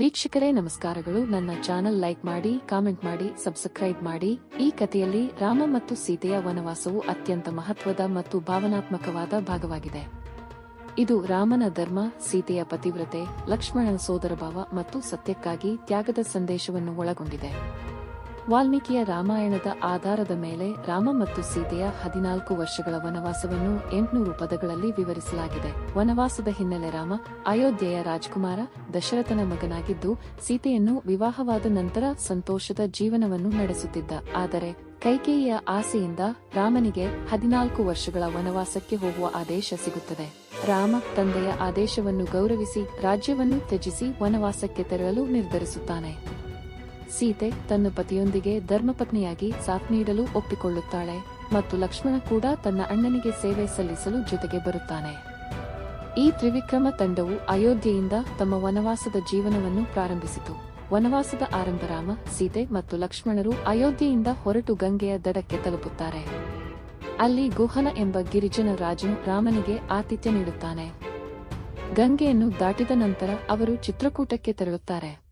ವೀಕ್ಷಕರೇ, ನಮಸ್ಕಾರಗಳು. ನನ್ನ ಚಾನೆಲ್ ಲೈಕ್ ಮಾಡಿ, ಕಾಮೆಂಟ್ ಮಾಡಿ, ಸಬ್ಸ್ಕ್ರೈಬ್ ಮಾಡಿ. ಈ ಕಥೆಯಲ್ಲಿ ರಾಮ ಮತ್ತು ಸೀತೆಯ ವನವಾಸವು ಅತ್ಯಂತ ಮಹತ್ವದ ಮತ್ತು ಭಾವನಾತ್ಮಕವಾದ ಭಾಗವಾಗಿದೆ. ಇದು ರಾಮನ ಧರ್ಮ, ಸೀತೆಯ ಪತಿವ್ರತೆ, ಲಕ್ಷ್ಮಣನ ಸೋದರಭಾವ ಮತ್ತು ಸತ್ಯಕ್ಕಾಗಿ ತ್ಯಾಗದ ಸಂದೇಶವನ್ನು ಒಳಗೊಂಡಿದೆ. ವಾಲ್ಮೀಕಿಯ ರಾಮಾಯಣದ ಆಧಾರದ ಮೇಲೆ ರಾಮ ಮತ್ತು ಸೀತೆಯ ಹದಿನಾಲ್ಕು ವರ್ಷಗಳ ವನವಾಸವನ್ನು ಎಂಟುನೂರು ಪದಗಳಲ್ಲಿ ವಿವರಿಸಲಾಗಿದೆ. ವನವಾಸದ ಹಿನ್ನೆಲೆ ರಾಮ ಅಯೋಧ್ಯೆಯ ರಾಜಕುಮಾರ ದಶರಥನ ಮಗನಾಗಿದ್ದು, ಸೀತೆಯನ್ನು ವಿವಾಹವಾದ ನಂತರ ಸಂತೋಷದ ಜೀವನವನ್ನು ನಡೆಸುತ್ತಿದ್ದ. ಆದರೆ ಕೈಕೇಯಿಯ ಆಸೆಯಿಂದ ರಾಮನಿಗೆ ಹದಿನಾಲ್ಕು ವರ್ಷಗಳ ವನವಾಸಕ್ಕೆ ಹೋಗುವ ಆದೇಶ ಸಿಗುತ್ತದೆ. ರಾಮ ತಂದೆಯ ಆದೇಶವನ್ನು ಗೌರವಿಸಿ, ರಾಜ್ಯವನ್ನು ತ್ಯಜಿಸಿ ವನವಾಸಕ್ಕೆ ತೆರಳಲು ನಿರ್ಧರಿಸುತ್ತಾನೆ. ಸೀತೆ ತನ್ನ ಪತಿಯೊಂದಿಗೆ ಧರ್ಮಪತ್ನಿಯಾಗಿ ಸಾಥ್ ನೀಡಲು ಒಪ್ಪಿಕೊಳ್ಳುತ್ತಾಳೆ ಮತ್ತು ಲಕ್ಷ್ಮಣ ಕೂಡ ತನ್ನ ಅಣ್ಣನಿಗೆ ಸೇವೆ ಸಲ್ಲಿಸಲು ಜೊತೆಗೆ ಬರುತ್ತಾನೆ. ಈ ತ್ರಿವಿಕ್ರಮ ತಂಡವು ಅಯೋಧ್ಯೆಯಿಂದ ತಮ್ಮ ವನವಾಸದ ಜೀವನವನ್ನು ಪ್ರಾರಂಭಿಸಿತು. ವನವಾಸದ ಆರಂಭ ರಾಮ, ಸೀತೆ ಮತ್ತು ಲಕ್ಷ್ಮಣರು ಅಯೋಧ್ಯೆಯಿಂದ ಹೊರಟು ಗಂಗೆಯ ದಡಕ್ಕೆ ತಲುಪುತ್ತಾರೆ. ಅಲ್ಲಿ ಗುಹನ ಎಂಬ ಗಿರಿಜನ ರಾಜನು ರಾಮನಿಗೆ ಆತಿಥ್ಯ ನೀಡುತ್ತಾನೆ. ಗಂಗೆಯನ್ನು ದಾಟಿದ ನಂತರ ಅವರು ಚಿತ್ರಕೂಟಕ್ಕೆ ತೆರಳುತ್ತಾರೆ.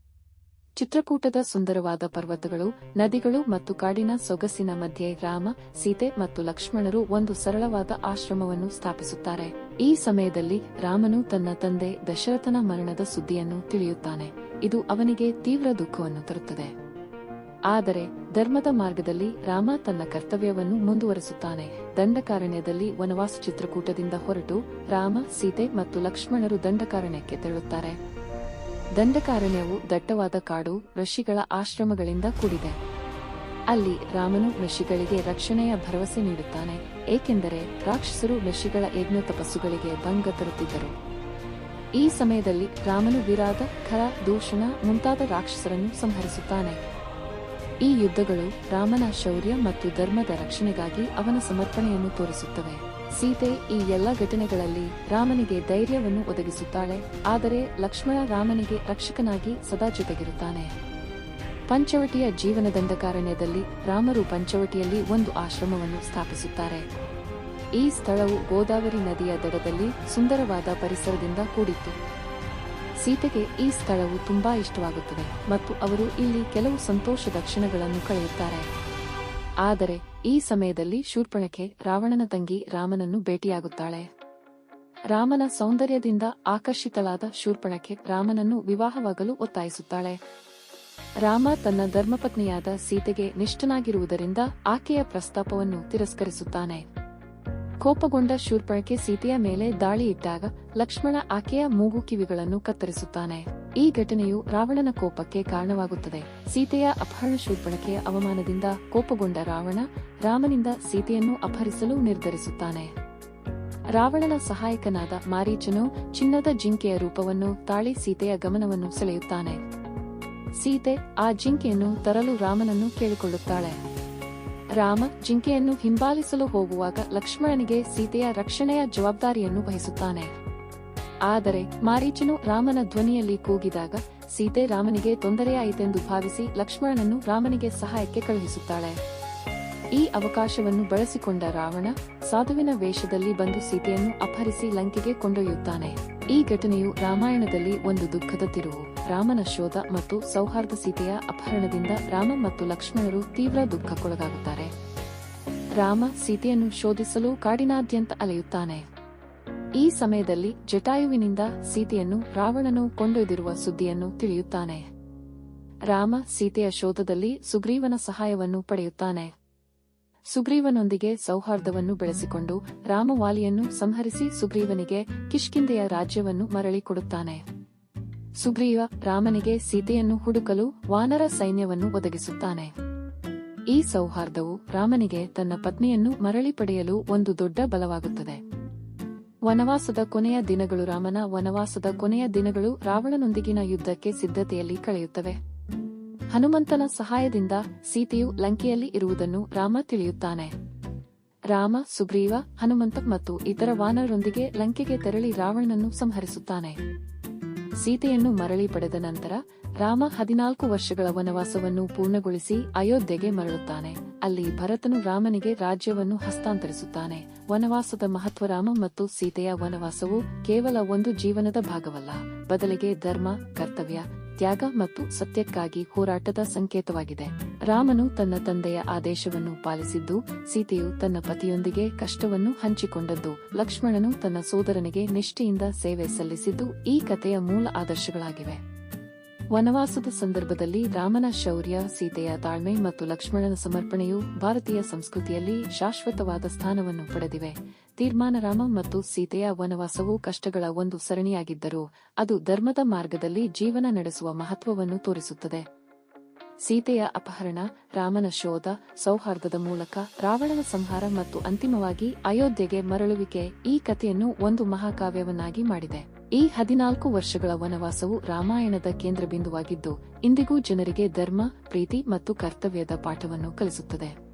ಚಿತ್ರಕೂಟದ ಸುಂದರವಾದ ಪರ್ವತಗಳು, ನದಿಗಳು ಮತ್ತು ಕಾಡಿನ ಸೊಗಸಿನ ಮಧ್ಯೆ ರಾಮ, ಸೀತೆ ಮತ್ತು ಲಕ್ಷ್ಮಣರು ಒಂದು ಸರಳವಾದ ಆಶ್ರಮವನ್ನು ಸ್ಥಾಪಿಸುತ್ತಾರೆ. ಈ ಸಮಯದಲ್ಲಿ ರಾಮನು ತನ್ನ ತಂದೆ ದಶರಥನ ಮರಣದ ಸುದ್ದಿಯನ್ನು ತಿಳಿಯುತ್ತಾನೆ. ಇದು ಅವನಿಗೆ ತೀವ್ರ ದುಃಖವನ್ನು ತರುತ್ತದೆ. ಆದರೆ ಧರ್ಮದ ಮಾರ್ಗದಲ್ಲಿ ರಾಮ ತನ್ನ ಕರ್ತವ್ಯವನ್ನು ಮುಂದುವರೆಸುತ್ತಾನೆ. ದಂಡಕಾರಣ್ಯದಲ್ಲಿ ವನವಾಸ ಚಿತ್ರಕೂಟದಿಂದ ಹೊರಟು ರಾಮ, ಸೀತೆ ಮತ್ತು ಲಕ್ಷ್ಮಣರು ದಂಡಕಾರಣ್ಯಕ್ಕೆ ತೆರಳುತ್ತಾರೆ. ದಂಡಕಾರಣ್ಯವು ದಟ್ಟವಾದ ಕಾಡು, ಋಷಿಗಳ ಆಶ್ರಮಗಳಿಂದ ಕೂಡಿದೆ. ಅಲ್ಲಿ ರಾಮನು ಋಷಿಗಳಿಗೆ ರಕ್ಷಣೆಯ ಭರವಸೆ ನೀಡುತ್ತಾನೆ, ಏಕೆಂದರೆ ರಾಕ್ಷಸರು ಋಷಿಗಳ ಯಜ್ಞ ತಪಸ್ಸುಗಳಿಗೆ ಭಂಗ ತರುತ್ತಿದ್ದರು. ಈ ಸಮಯದಲ್ಲಿ ರಾಮನು ವಿರಾದ ಖರ, ದೂಷಣ ಮುಂತಾದ ರಾಕ್ಷಸರನ್ನು ಸಂಹರಿಸುತ್ತಾನೆ. ಈ ಯುದ್ಧಗಳು ರಾಮನ ಶೌರ್ಯ ಮತ್ತು ಧರ್ಮದ ರಕ್ಷಣೆಗಾಗಿ ಅವನ ಸಮರ್ಪಣೆಯನ್ನು ತೋರಿಸುತ್ತವೆ. ಸೀತೆ ಈ ಎಲ್ಲ ಘಟನೆಗಳಲ್ಲಿ ರಾಮನಿಗೆ ಧೈರ್ಯವನ್ನು ಒದಗಿಸುತ್ತಾಳೆ, ಆದರೆ ಲಕ್ಷ್ಮಣ ರಾಮನಿಗೆ ರಕ್ಷಕನಾಗಿ ಸದಾ ಜೊತೆಗಿರುತ್ತಾನೆ. ಪಂಚವಟಿಯ ಜೀವನದಂಡಕಾರಣ್ಯದಲ್ಲಿ ರಾಮರು ಪಂಚವಟಿಯಲ್ಲಿ ಒಂದು ಆಶ್ರಮವನ್ನು ಸ್ಥಾಪಿಸುತ್ತಾರೆ. ಈ ಸ್ಥಳವು ಗೋದಾವರಿ ನದಿಯ ದಡದಲ್ಲಿ ಸುಂದರವಾದ ಪರಿಸರದಿಂದ ಕೂಡಿತ್ತು. ಸೀತೆಗೆ ಈ ಸ್ಥಳವು ತುಂಬಾ ಇಷ್ಟವಾಗುತ್ತದೆ ಮತ್ತು ಅವರು ಇಲ್ಲಿ ಕೆಲವು ಸಂತೋಷದ ಕ್ಷಣಗಳನ್ನು ಕಳೆಯುತ್ತಾರೆ. ಆದರೆ ಈ ಸಮಯದಲ್ಲಿ ಶೂರ್ಪಣಖೆ ರಾವಣನ ತಂಗಿ ರಾಮನನ್ನು ಭೇಟಿಯಾಗುತ್ತಾಳೆ. ರಾಮನ ಸೌಂದರ್ಯದಿಂದ ಆಕರ್ಷಿತಳಾದ ಶೂರ್ಪಣಖೆ ರಾಮನನ್ನು ವಿವಾಹವಾಗಲು ಒತ್ತಾಯಿಸುತ್ತಾಳೆ. ರಾಮ ತನ್ನ ಧರ್ಮಪತ್ನಿಯಾದ ಸೀತೆಗೆ ನಿಷ್ಠನಾಗಿರುವುದರಿಂದ ಆಕೆಯ ಪ್ರಸ್ತಾಪವನ್ನು ತಿರಸ್ಕರಿಸುತ್ತಾನೆ. ಕೋಪಗೊಂಡ ಶೂರ್ಪಣಕ್ಕೆ ಸೀತೆಯ ಮೇಲೆ ದಾಳಿ ಇಟ್ಟಾಗ ಲಕ್ಷ್ಮಣ ಆಕೆಯ ಮೂಗು ಕಿವಿಗಳನ್ನು ಕತ್ತರಿಸುತ್ತಾನೆ. ಈ ಘಟನೆಯು ರಾವಣನ ಕೋಪಕ್ಕೆ ಕಾರಣವಾಗುತ್ತದೆ. ಸೀತೆಯ ಅಪಹರಣ ಶೂರ್ಪಣಕೆಯ ಅವಮಾನದಿಂದ ಕೋಪಗೊಂಡ ರಾವಣ ರಾಮನಿಂದ ಸೀತೆಯನ್ನು ಅಪಹರಿಸಲು ನಿರ್ಧರಿಸುತ್ತಾನೆ. ರಾವಣನ ಸಹಾಯಕನಾದ ಮಾರೀಚನು ಚಿನ್ನದ ಜಿಂಕೆಯ ರೂಪವನ್ನು ತಾಳಿ ಸೀತೆಯ ಗಮನವನ್ನು ಸೆಳೆಯುತ್ತಾನೆ. ಸೀತೆ ಆ ಜಿಂಕೆಯನ್ನು ತರಲು ರಾಮನನ್ನು ಕೇಳಿಕೊಳ್ಳುತ್ತಾಳೆ. ರಾಮ ಜಿಂಕೆಯನ್ನು ಹಿಂಬಾಲಿಸಲು ಹೋಗುವಾಗ ಲಕ್ಷ್ಮಣನಿಗೆ ಸೀತೆಯ ರಕ್ಷಣೆಯ ಜವಾಬ್ದಾರಿಯನ್ನು ವಹಿಸುತ್ತಾನೆ. ಆದರೆ ಮಾರೀಚನು ರಾಮನ ಧ್ವನಿಯಲ್ಲಿ ಕೂಗಿದಾಗ ಸೀತೆ ರಾಮನಿಗೆ ತೊಂದರೆಯಾಯಿತೆಂದು ಭಾವಿಸಿ ಲಕ್ಷ್ಮಣನನ್ನು ರಾಮನಿಗೆ ಸಹಾಯಕ್ಕೆ ಕಳುಹಿಸುತ್ತಾಳೆ. ಈ ಅವಕಾಶವನ್ನು ಬಳಸಿಕೊಂಡ ರಾವಣ ಸಾಧುವಿನ ವೇಷದಲ್ಲಿ ಬಂದು ಸೀತೆಯನ್ನು ಅಪಹರಿಸಿ ಲಂಕೆಗೆ ಕೊಂಡೊಯ್ಯುತ್ತಾನೆ. ಈ ಘಟನೆಯು ರಾಮಾಯಣದಲ್ಲಿ ಒಂದು ದುಃಖದ ತಿರುವು. ರಾಮನ ಶೋಧ ಮತ್ತು ಸೌಹಾರ್ದ ಸೀತೆಯ ಅಪಹರಣದಿಂದ ರಾಮ ಮತ್ತು ಲಕ್ಷ್ಮಣರು ತೀವ್ರ ದುಃಖಕ್ಕೊಳಗಾಗುತ್ತಾರೆ. ರಾಮ ಸೀತೆಯನ್ನು ಶೋಧಿಸಲು ಕಾಡಿನಾದ್ಯಂತ ಅಲೆಯುತ್ತಾನೆ. ಈ ಸಮಯದಲ್ಲಿ ಜಟಾಯುವಿನಿಂದ ಸೀತೆಯನ್ನು ರಾವಣನು ಕೊಂಡೊಯ್ದಿರುವ ಸುದ್ದಿಯನ್ನು ತಿಳಿಯುತ್ತಾನೆ. ರಾಮ ಸೀತೆಯ ಶೋಧದಲ್ಲಿ ಸುಗ್ರೀವನ ಸಹಾಯವನ್ನು ಪಡೆಯುತ್ತಾನೆ. ಸುಗ್ರೀವನೊಂದಿಗೆ ಸೌಹಾರ್ದವನ್ನು ಬೆಳೆಸಿಕೊಂಡು ರಾಮವಾಲಿಯನ್ನು ಸಂಹರಿಸಿ ಸುಗ್ರೀವನಿಗೆ ಕಿಷ್ಕಿಂದೆಯ ರಾಜ್ಯವನ್ನು ಮರಳಿ ಕೊಡುತ್ತಾನೆ. ಸುಗ್ರೀವ ರಾಮನಿಗೆ ಸೀತೆಯನ್ನು ಹುಡುಕಲು ವಾನರ ಸೈನ್ಯವನ್ನು ಒದಗಿಸುತ್ತಾನೆ. ಈ ಸೌಹಾರ್ದವು ರಾಮನಿಗೆ ತನ್ನ ಪತ್ನಿಯನ್ನು ಮರಳಿ ಪಡೆಯಲು ಒಂದು ದೊಡ್ಡ ಬಲವಾಗುತ್ತದೆ. ವನವಾಸದ ಕೊನೆಯ ದಿನಗಳು ರಾಮನ ವನವಾಸದ ಕೊನೆಯ ದಿನಗಳು ರಾವಣನೊಂದಿಗಿನ ಯುದ್ಧಕ್ಕೆ ಸಿದ್ಧತೆಯಲ್ಲಿ ಕಳೆಯುತ್ತವೆ. ಹನುಮಂತನ ಸಹಾಯದಿಂದ ಸೀತೆಯು ಲಂಕೆಯಲ್ಲಿ ಇರುವುದನ್ನು ರಾಮ ತಿಳಿಯುತ್ತಾನೆ. ರಾಮ, ಸುಗ್ರೀವ, ಹನುಮಂತ ಮತ್ತು ಇತರ ವಾನರರೊಂದಿಗೆ ಲಂಕೆಗೆ ತೆರಳಿ ರಾವಣನನ್ನು ಸಂಹರಿಸುತ್ತಾನೆ. ಸೀತೆಯನ್ನು ಮರಳಿ ಪಡೆದ ನಂತರ ರಾಮ ಹದಿನಾಲ್ಕು ವರ್ಷಗಳ ವನವಾಸವನ್ನು ಪೂರ್ಣಗೊಳಿಸಿ ಅಯೋಧ್ಯೆಗೆ ಮರಳುತ್ತಾನೆ. ಅಲ್ಲಿ ಭರತನು ರಾಮನಿಗೆ ರಾಜ್ಯವನ್ನು ಹಸ್ತಾಂತರಿಸುತ್ತಾನೆ. ವನವಾಸದ ಮಹತ್ವ ರಾಮ ಮತ್ತು ಸೀತೆಯ ವನವಾಸವು ಕೇವಲ ಒಂದು ಜೀವನದ ಭಾಗವಲ್ಲ. ಬದಲಿಗೆ ಧರ್ಮ, ಕರ್ತವ್ಯ, ತ್ಯಾಗ ಮತ್ತು ಸತ್ಯಕ್ಕಾಗಿ ಹೋರಾಟದ ಸಂಕೇತವಾಗಿದೆ. ರಾಮನು ತನ್ನ ತಂದೆಯ ಆದೇಶವನ್ನು ಪಾಲಿಸಿದ್ದು, ಸೀತೆಯು ತನ್ನ ಪತಿಯೊಂದಿಗೆ ಕಷ್ಟವನ್ನು ಹಂಚಿಕೊಂಡದ್ದು. ಲಕ್ಷ್ಮಣನು ತನ್ನ ಸೋದರನಿಗೆ ನಿಷ್ಠೆಯಿಂದ ಸೇವೆ ಸಲ್ಲಿಸಿದ್ದು ಈ ಕಥೆಯ ಮೂಲ ಆದರ್ಶಗಳಾಗಿವೆ. ವನವಾಸದ ಸಂದರ್ಭದಲ್ಲಿ ರಾಮನ ಶೌರ್ಯ, ಸೀತೆಯ ತಾಳ್ಮೆ ಮತ್ತು ಲಕ್ಷ್ಮಣನ ಸಮರ್ಪಣೆಯು ಭಾರತೀಯ ಸಂಸ್ಕೃತಿಯಲ್ಲಿ ಶಾಶ್ವತವಾದ ಸ್ಥಾನವನ್ನು ಪಡೆದಿವೆ. ತೀರ್ಮಾನ ರಾಮ ಮತ್ತು ಸೀತೆಯ ವನವಾಸವು ಕಷ್ಟಗಳ ಒಂದು ಸರಣಿಯಾಗಿದ್ದರೂ ಅದು ಧರ್ಮದ ಮಾರ್ಗದಲ್ಲಿ ಜೀವನ ನಡೆಸುವ ಮಹತ್ವವನ್ನು ತೋರಿಸುತ್ತದೆ. ಸೀತೆಯ ಅಪಹರಣ, ರಾಮನ ಶೋಧ, ಸೌಹಾರ್ದದ ಮೂಲಕ ರಾವಣನ ಸಂಹಾರ ಮತ್ತು ಅಂತಿಮವಾಗಿ ಅಯೋಧ್ಯೆಗೆ ಮರಳುವಿಕೆ ಈ ಕಥೆಯನ್ನು ಒಂದು ಮಹಾಕಾವ್ಯವನ್ನಾಗಿ ಮಾಡಿದೆ. ಈ ಹದಿನಾಲ್ಕು ವರ್ಷಗಳ ವನವಾಸವು ರಾಮಾಯಣದ ಕೇಂದ್ರಬಿಂದುವಾಗಿದ್ದು ಇಂದಿಗೂ ಜನರಿಗೆ ಧರ್ಮ ಪ್ರೀತಿ ಮತ್ತು ಕರ್ತವ್ಯದ ಪಾಠವನ್ನು ಕಲಿಸುತ್ತದೆ.